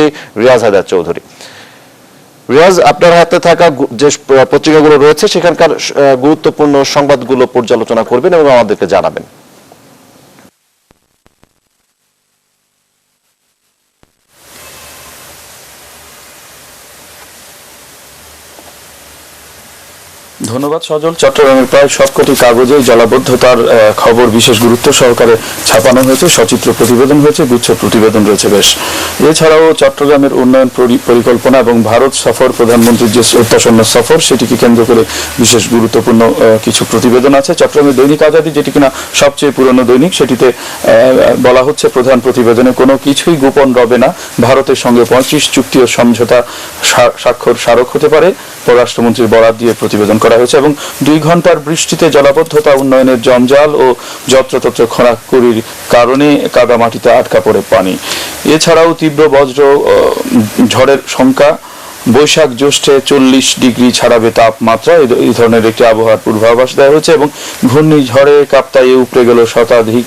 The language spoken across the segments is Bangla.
প্রতিনিধি রিয়াজ হায়দার চৌধুরী। রিয়াজ, আপনার হাতে থাকা যে পত্রিকাগুলো রয়েছে, সেখানকার গুরুত্বপূর্ণ সংবাদগুলো পর্যালোচনা করবেন এবং আমাদেরকে জানাবেন। ধন্যবাদ, সজল। চট্টগ্রামের প্রায় সবকটি কাগজে জলাবদ্ধতার খবর বিশেষ গুরুত্ব সহকারে ছাপানো হয়েছে, সচিত্র প্রতিবেদন হয়েছে, গুচ্ছ প্রতিবেদন রয়েছে বেশ। এছাড়াও চট্টগ্রামের উন্নয়ন পরি- পরিকল্পনা এবং ভারত সফর প্রধানমন্ত্রীর যে অত্যাসন্ন সফর, সেটিকে কেন্দ্র করে বিশেষ গুরুত্বপূর্ণ কিছু প্রতিবেদন আছে। চট্টগ্রামের দৈনিক আজাদি, যেটি কিনা সবচেয়ে পুরনো দৈনিক, সেটিতে বলা হচ্ছে প্রধান প্রতিবেদনে কোনো কিছুই গোপন রবে না। ভারতের সঙ্গে পঁয়ত্রিশ চুক্তি ও সমঝোতা স্বা- স্বাক্ষর স্মারক হতে পারে। পররাষ্ট্রমন্ত্রীর বরাত দিয়ে প্রতিবেদন করা হয়েছে এবং দুই ঘণ্টার বৃষ্টিতে জলাবদ্ধতা, উন্নয়নের জঞ্জাল ও যত্রতত্র খরাকুরির কারণে কাদামাটিতে আটকা পড়ে পানি। এছাড়াও তীব্র বজ্র ঝড়ের সংখ্যা বৈশাখ জ্যৈষ্ঠে চল্লিশ ডিগ্রি ছাড়াবে তাপমাত্রা। এই- ধরনের একটি আবহাওয়ার পূর্বাভাস দেওয়া হয়েছে এবং ঘূর্ণিঝড়ে কাপ্তাইয়ে উপড়ে গেল শতাধিক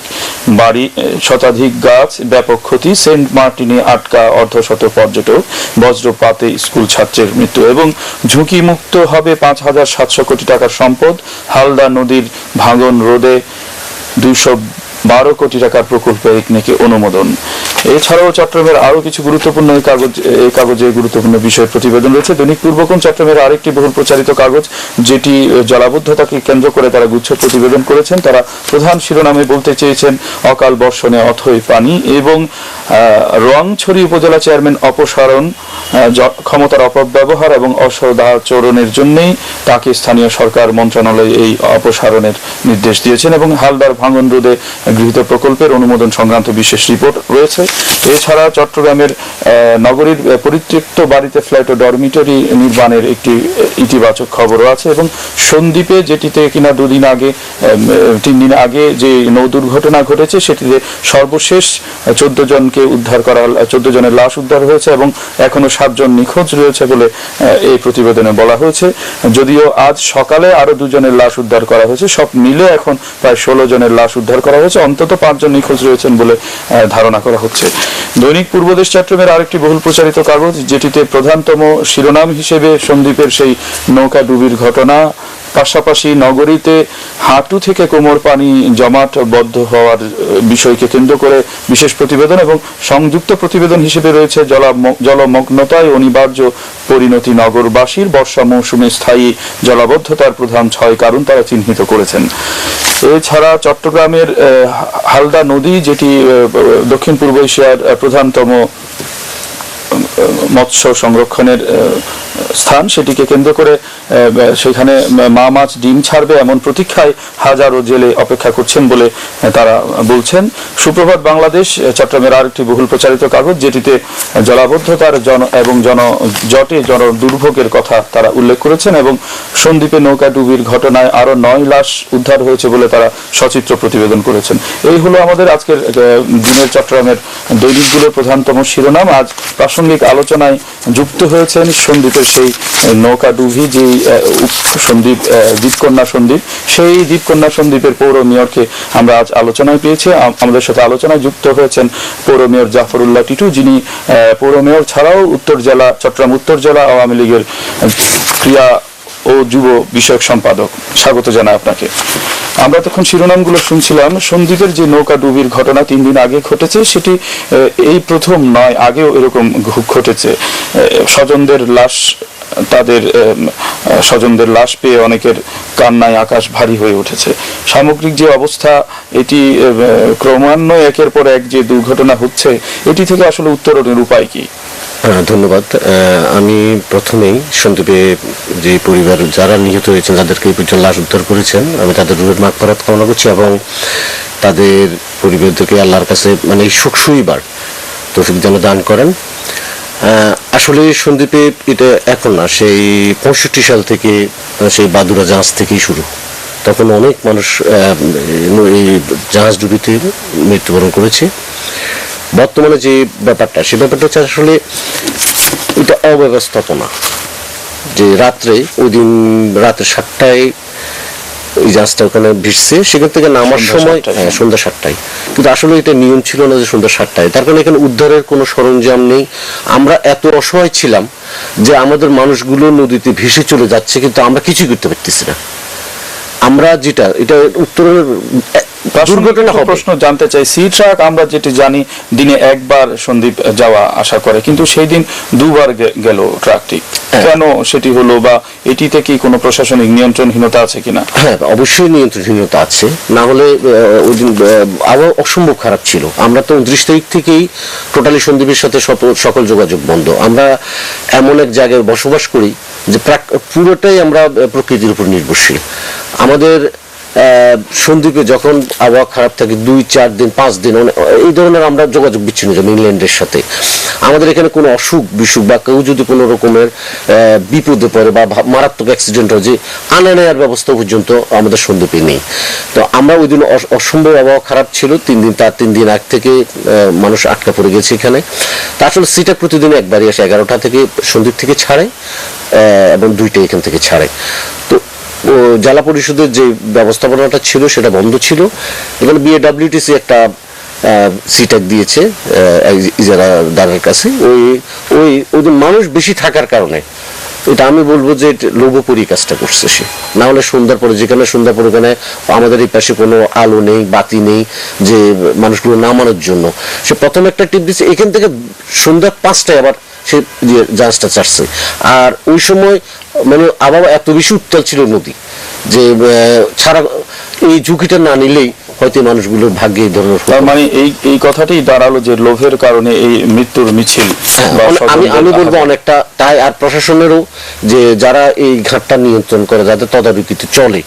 বাড়ি শতাধিক গাছ। ব্যাপক ক্ষতি। সেন্ট মার্টিনে আটকা অর্ধশত পর্যটক। বজ্রপাতে স্কুল ছাত্রের মৃত্যু এবং ঝুঁকিমুক্ত হবে পাঁচ হাজার সাতশো কোটি টাকার সম্পদ। হালদা নদীর ভাঙন রোধে দুইশো বারো কোটি টাকার প্রকল্পে নাকি অনুমোদন। এছাড়াও চট্টগ্রামের আরও কিছু গুরুত্বপূর্ণ এই কাগজ এই কাগজে গুরুত্বপূর্ণ বিষয় প্রতিবেদন রয়েছে। দৈনিক পূর্বকোণ চট্টগ্রামের আরেকটি বহুল প্রচারিত কাগজ, যেটি জলাবদ্ধতাকে কেন্দ্র করে তারা গুচ্ছ প্রতিবেদন করেছেন। তারা প্রধান শিরোনামে বলতে চেয়েছেন, অকাল বর্ষণে অথই পানি এবং আহ, রোয়াংছড়ি উপজেলা চেয়ারম্যান অপসারণ ক্ষমতার অপব্যবহার এবং অসদাচরণের জন্যই তাকে স্থানীয় সরকার মন্ত্রণালয় এই অপসারণের নির্দেশ দিয়েছেন এবং হালদার ভাঙন রোধে গৃহীত প্রকল্পের অনুমোদন সংক্রান্ত বিশেষ রিপোর্ট রয়েছে। এছাড়া চট্টগ্রামের নগরীর পরিত্যক্ত বাড়িতে ফ্ল্যাট ও ডরমিটরি নির্মাণের একটি ইতিবাচক খবরও আছে এবং সন্দ্বীপে যেটিতে কিনা দুদিন আগে তিন দিন আগে যে নৌ দুর্ঘটনা ঘটেছে সেটিতে সর্বশেষ চোদ্দ জনকে উদ্ধার করা, চোদ্দ জনের লাশ উদ্ধার হয়েছে এবং এখনও সাতজন নিখোঁজ রয়েছে বলে এই প্রতিবেদনে বলা হয়েছে। যদিও আজ সকালে আরও দুজনের লাশ উদ্ধার করা হয়েছে, সব মিলে এখন প্রায় ষোলো জনের লাশ উদ্ধার করা হয়েছে, অন্তত পাঁচজন নিখোঁজ রয়েছেন বলে ধারণা করা হচ্ছে। দৈনিক পূর্বদেশ চট্টগ্রামের আরেকটি বহুল প্রচারিত কাগজ, যেটিতে প্রধানতম শিরোনাম হিসেবে সন্দীপের সেই নৌকা ডুবির ঘটনা পাশাপাশি নগরীতে হাঁটু থেকে কোমর পানি জমাট বদ্ধ হওয়ার বিষয়কে কেন্দ্র করে বিশেষ প্রতিবেদন এবং সংযুক্ত প্রতিবেদন হিসেবে রয়েছে জলমগ্নতায় অনিবার্য পরিণতি নগরবাসীর বর্ষা মৌসুমে স্থায়ী জলাবদ্ধতার প্রধান ছয় কারণ তারা চিহ্নিত করেছেন। এছাড়া চট্টগ্রামের হালদা নদী, যেটি দক্ষিণ পূর্ব এশিয়ার প্রধানতম মৎস্য সংরক্ষণের স্থান, সেটিকে কেন্দ্র করে সেখানে মা মাছ ডিম ছাড়বে এমন প্রতীক্ষায় হাজারো জেলে অপেক্ষা করছেন বলে তারা বলছেন। সুপ্রভাত বাংলাদেশ চট্টগ্রামের আরেকটি বহুল প্রচারিত কাগজ, যেটিতে জলাবদ্ধতার জন এবং জন, জটে জন দুর্ভোগের কথা তারা উল্লেখ করেছেন এবং সন্দ্বীপে নৌকা ডুবির ঘটনায় আরও নয় লাশ উদ্ধার হয়েছে বলে তারা সচিত্র প্রতিবেদন করেছেন। এই হলো আমাদের আজকের দিনের চট্টগ্রামের দৈনিকগুলোর প্রধানতম শিরোনাম। আজ প্রাসঙ্গিক আলোচনায় যুক্ত হয়েছেন সন্দীপের সেই নৌকা ডুবি যে আহ, দ্বীপকন্যা সন্দীপ সেই দ্বীপকন্যা সন্দীপের পৌর মেয়রকে আমরা আজ আলোচনায় পেয়েছি। আমাদের সাথে আলোচনায় যুক্ত হয়েছেন পৌর মেয়র জাফরুল্লাহ টিটু যিনি পৌর মেয়র ছাড়াও উত্তর জেলা চট্টগ্রাম উত্তর জেলা আওয়ামী লীগের ক্রিয়া ও যুব বিষয়ক সম্পাদক। স্বাগত জানাই আপনাকে। আমরা তখন শিরোনামগুলো শুনছিলাম। সন্দীপের যে নৌকা ডুবির ঘটনা তিন দিন আগে ঘটেছে, সেটি এই প্রথম নয়, আগেও এরকম ঘটেছে। স্বজনদের লাশ, তাদের স্বজনদের লাশ পেয়ে অনেকের কান্নায় আকাশ ভারী হয়ে উঠেছে। সামগ্রিক যে অবস্থা, এটি ক্রমান্বয়ে একের পর এক যে দুর্ঘটনা হচ্ছে, এটি থেকে আসলে উত্তরণের উপায় কি? ধন্যবাদ। আমি প্রথমেই সন্দীপে যে পরিবার যারা নিহত হয়েছেন, তাদেরকে এই পর্যন্ত লাশ উদ্ধার করেছেন, আমি তাদের রুহের মাগ ফরাত কামনা করছি এবং তাদের পরিবারদেরকে আল্লাহর কাছে মানে সুখ সুইবার তৌফিক যেন দান করেন। আসলে সন্দীপে এটা এখন না, সেই পঁয়ষট্টি সাল থেকে সেই বাদুরা জাহাজ থেকেই শুরু। তখন অনেক মানুষ এই জাহাজ ডুবিতে মৃত্যুবরণ করেছে। বর্তমানে যে ব্যাপারটা সে ব্যাপারটা হচ্ছে আসলে এটা অব্যবস্থাপনা। যে রাত্রে ওই দিন রাতে সাতটায় এই জাহাজটা ওখানে ভিড়ছে সেখান থেকে নামার সময় হ্যাঁ, সন্ধ্যা সাতটায়। কিন্তু আসলে এটা নিয়ম ছিল না যে সন্ধ্যা সাতটায়। তার কারণে এখানে উদ্ধারের কোনো সরঞ্জাম নেই। আমরা এত অসহায় ছিলাম যে আমাদের মানুষগুলো নদীতে ভেসে চলে যাচ্ছে কিন্তু আমরা কিছুই করতে পারতেছি না। আমরা যেটা এটা উত্তরের দুর্ঘটনা প্রশ্ন জানতে চাই। সি ট্রাক আমরা যেটি জানি দিনে একবার সন্দীপ যাওয়া আসা করে কিন্তু সেই দিন দুবার গেল ট্রাকটি হ্যাঁ। কেন সেটি হলো বা এটিতে কি কোনো প্রশাসনিক নিয়ন্ত্রণহীনতা আছে কিনা? হ্যাঁ অবশ্যই নিয়ন্ত্রণহীনতা আছে। না হলে ওই দিন আহ, অসম্ভব খারাপ ছিল। আমরা তো উনত্রিশ তারিখ থেকেই টোটালি সন্দীপের সাথে সকল যোগাযোগ বন্ধ। আমরা এমন এক জায়গায় বসবাস করি যে পুরোটাই আমরা প্রকৃতির উপর নির্ভরশীল। আমাদের আহ, সন্দ্বীপে যখন আবহাওয়া খারাপ থাকে দুই চার দিন পাঁচ দিন এই ধরনের আমরা যোগাযোগ বিচ্ছিন্ন যাব ইংল্যান্ডের সাথে। আমাদের এখানে কোনো অসুখ বিসুখ বা কেউ যদি কোনো রকমের বিপদে পড়ে বা মারাত্মক অ্যাক্সিডেন্ট হয় যে আনা নেওয়ার ব্যবস্থা পর্যন্ত আমাদের সন্দ্বীপে নেই। তো আমরা ওই দিন অস- অসম্ভব আবহাওয়া খারাপ ছিল তিন দিন তার তিন দিন আগ থেকে মানুষ আটকা পড়ে গেছে এখানে। তা আসলে সিটা প্রতিদিন একবারই আসে এগারোটা থেকে সন্দ্বীপ থেকে ছাড়ে এবং দুইটা এখান থেকে ছাড়ে। তো জেলা পরিষদের যে ব্যবস্থাপনাটা ছিল, সেটা বন্ধ ছিল। এখানে বিএডাব্লিউটিসি একটা সিটাক দিয়েছে এক ইজারাদারের কাছে। ওই ওই ওদের মানুষ বেশি থাকার কারণে। এটা আমি বলব যে লোভোপরি কাজটা করছে সে। না হলে সন্ধ্যার পরে, যেখানে সন্ধ্যার পরে ওখানে আমাদের এই পাশে কোনো আলো নেই, বাতি নেই, যে মানুষগুলো নামানোর জন্য। সে প্রথম একটা টিপ দিচ্ছে এখান থেকে সন্ধ্যা পাঁচটায় আবার সে জাহাজটা চাটছে। আর ওই সময় মানে আবহাওয়া এত বেশি উত্তাল ছিল নদী, যে ছাড়া এই ঝুঁকিটা না নিলেই হয়তো মানুষগুলোর ভাগ্যে এই ধরনের তার মানে এই এই কথাটি দাঁড়াল যে লোভের কারণে এই মৃত্যুর মিছিল হ্যাঁ, আমি আমি বলব অনেকটা তাই আর প্রশাসনেরও যে যারা এই ঘাটটা নিয়ন্ত্রণ করে যাদের তদারকিতে চলে।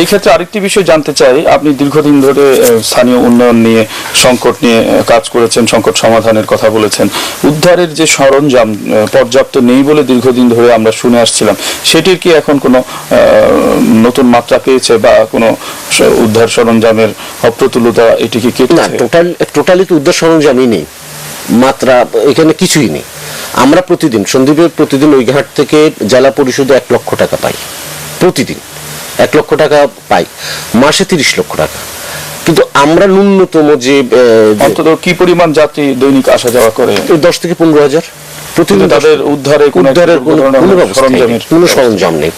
এই ক্ষেত্রে আরেকটি বিষয় জানতে চাই আপনি দীর্ঘদিন ধরে স্থানীয় উন্নয়ন নিয়ে সংকট নিয়ে কাজ করেছেন সংকট সমাধানের কথা বলেছেন। উদ্ধারের যে সরঞ্জাম পর্যাপ্ত নেই বলে দীর্ঘদিন ধরে আমরা শুনে আসছিলাম সেটির কি এখন কোনো নতুন মাত্রা পেয়েছে বা কোনো উদ্ধার সরঞ্জামের অপ্রতুলতা এটি কি না টোটাল টোটালি তো উদ্ধার সরঞ্জামই নেই। মাত্রা এখানে কিছুই নেই। আমরা প্রতিদিন সন্দীপের প্রতিদিন ওই ঘাট থেকে জেলা পরিষদে এক লক্ষ টাকা পাই। প্রতিদিন এক লক্ষ টাকা পাই। মাসে তিরিশ লক্ষ টাকা। কিন্তু আমরা ন্যূনতম যে অন্তত কি পরিমাণ যাত্রী দৈনিক আসা যাওয়া করে? দশ থেকে পনেরো হাজার। প্রতিদিন তাদের উদ্ধারে উদ্ধারের কোনো সরঞ্জাম নেই।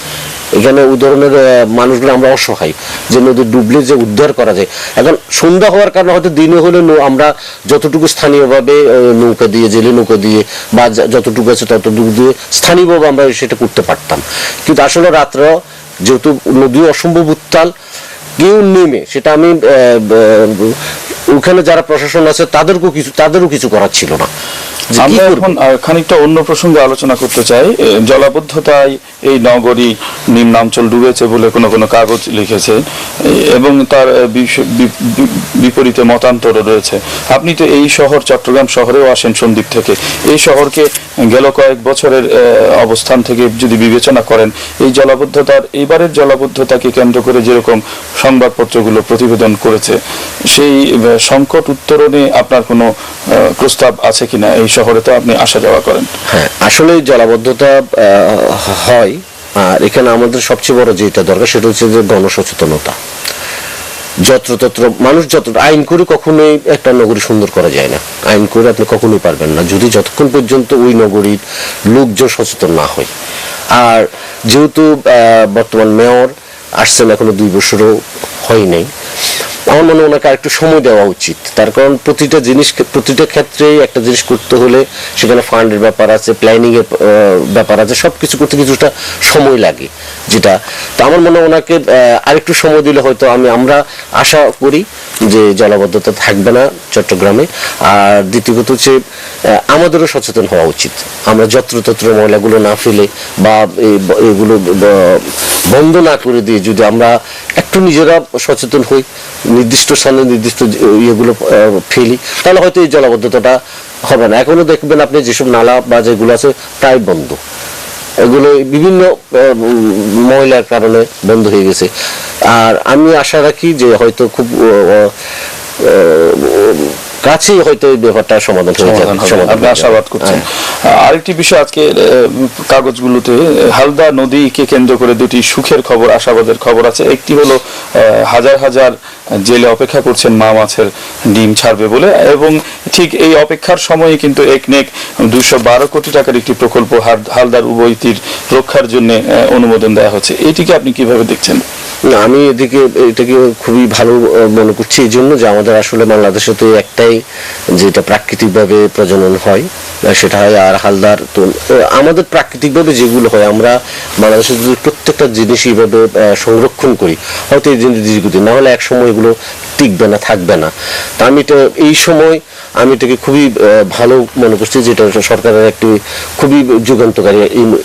এখানে আহ, মানুষগুলো আমরা অসহায় যে নদী ডুবলে যে উদ্ধার করা যায়। এখন সন্ধ্যা হওয়ার কারণে হয়তো দিনে হলে আমরা যতটুকু স্থানীয়ভাবে নৌকা দিয়ে জেলে নৌকা দিয়ে বা যতটুকু আছে ততটুকু দিয়ে স্থানীয়ভাবে আমরা সেটা করতে পারতাম। কিন্তু আসলে রাত্র যেহেতু নদী অসম্ভব উত্তাল কেউ নেমে সেটা আমি ওখানে যারা প্রশাসন আছে তাদেরকেও কিছু তাদেরও কিছু করার ছিল না। আমরা এখন খানিকটা অন্য প্রসঙ্গে আলোচনা করতে চাই। জলাবদ্ধতায় এই নগরী নিম্নাঞ্চল ডুবেছে বলে কোনো কোনো কাগজ লিখেছে এবং তার বিপরীতে মতান্তরও রয়েছে। আপনি তো এই শহর চট্টগ্রাম শহরেও আসেন সন্দ্বীপ থেকে। এই শহরকে গেল কয়েক বছরের অবস্থান থেকে যদি বিবেচনা করেন এই জলাবদ্ধতার এইবারের জলাবদ্ধতাকে কেন্দ্র করে যেরকম সংবাদপত্রগুলো প্রতিবেদন করেছে সেই সংকট উত্তরণে আপনার কোনো প্রস্তাব আছে কিনা? এই শহরে তো আপনি আসা যাওয়া করেন। হ্যাঁ আসলে জলাবদ্ধতা হয়, আর এখানে আমাদের সবচেয়ে বড় যেটা দরকার সেটা হচ্ছে যে গণসচেতনতা। যত্রতত্র, মানুষ যত, আইন করে কখনোই একটা নগরী সুন্দর করা যায় না। আইন করে আপনি কখনোই পারবেন না, যদি যতক্ষণ পর্যন্ত ওই নগরীর লোকজন সচেতন না হয়। আর যেহেতু বর্তমান মেয়র আসছেন এখনও দুই বছরও হয় নাই আমার মনে ওনাকে আরেকটু সময় দেওয়া উচিত। তার কারণ প্রতিটা জিনিস প্রতিটা ক্ষেত্রেই একটা জিনিস করতে হলে সেখানে ফান্ডের ব্যাপার আছে প্ল্যানিং এর ব্যাপার আছে সব কিছু করতে কিছুটা সময় লাগে যেটা। তো আমার মনে হয় ওনাকে আরেকটু সময় দিলে হয়তো আমি, আমরা আশা করি যে জলাবদ্ধতা থাকবে না চট্টগ্রামে। আর দ্বিতীয়ত হচ্ছে আমাদেরও সচেতন হওয়া উচিত। আমরা যত্রতত্র ময়লাগুলো না ফেলে বা এগুলো বন্ধ না করে দিয়ে যদি আমরা একটু নিজেরা সচেতন হই, নির্দিষ্ট স্থানে নির্দিষ্ট ইয়েগুলো ফেলি, তাহলে হয়তো এই জলাবদ্ধতাটা হবে না। এখনও দেখবেন আপনি যেসব নালা বা যেগুলো আছে প্রায় বন্ধ। এগুলো বিভিন্ন মহিলার কারণে বন্ধ হয়ে গেছে। আর আমি আশা রাখি যে হয়তো খুব কাছেই হয়তো এই ব্যাপারটা সমাধান হয়ে যাবে আপনি আশাবাদ করছেন। আরেকটি বিষয় আজকে কাগজগুলোতে হালদা নদীকে কেন্দ্র করে দুটি সুখের খবর আশাবাদের খবর আছে। একটি হলো হাজার হাজার জেলে অপেক্ষা করছেন মা মাছের ডিম ছাড়বে বলে এবং ঠিক এই অপেক্ষার সময়ে কিন্তু একনেক দুইশো বারো কোটি টাকার একটি প্রকল্প হালদার উভয় তীর রক্ষার জন্য অনুমোদন দেওয়া হচ্ছে। এটিকে আপনি কীভাবে দেখছেন? আমি এদিকে, এটাকে খুবই ভালো মনে করছি এই জন্য যে আমাদের আসলে বাংলাদেশে তো একটাই যেটা প্রাকৃতিকভাবে প্রজনন হয় সেটা হয় আর হালদার। তো আমাদের প্রাকৃতিকভাবে যেগুলো হয়, আমরা বাংলাদেশে যদি প্রত্যেকটা জিনিস এইভাবে সংরক্ষণ করি, হয়তো এই জিনিস দীর্ঘদিন না হলে এক সময় এগুলো টিকবে না, থাকবে না। তা আমি এটা এই সময় আমি এটাকে খুবই ভালো মনে করছি যেটা সরকারের একটি খুবই যুগান্তকারী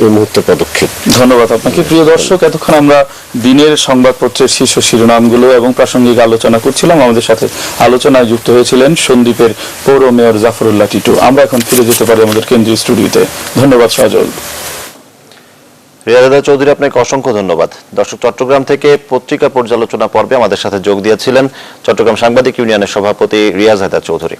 এই মুহূর্তের পদক্ষেপ। ধন্যবাদ আপনাকে। প্রিয় দর্শক, এতক্ষণ আমরা দিনের সংবাদপত্রের শীর্ষ শিরোনামগুলো এবং প্রাসঙ্গিক আলোচনা করছিলাম। আমাদের সাথে আলোচনায় যুক্ত হয়েছিলেন সন্দীপের পৌর মেয়র জাফরুল্লাহ টিটু। আমরা এখন ফিরে যেতে পারি আমাদের কেন্দ্রীয় স্টুডিওতে। ধন্যবাদ, সজল। রিয়াজা চৌধুরী, আপনাকে অসংখ্য ধন্যবাদ। দর্শক, চট্টগ্রাম থেকে পত্রিকা পর্যালোচনা পর্বে আমাদের সাথে যোগ দিয়েছিলেন চট্টগ্রাম সাংবাদিক ইউনিয়নের সভাপতি রিয়াজ হায়দার চৌধুরী।